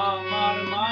আমার মা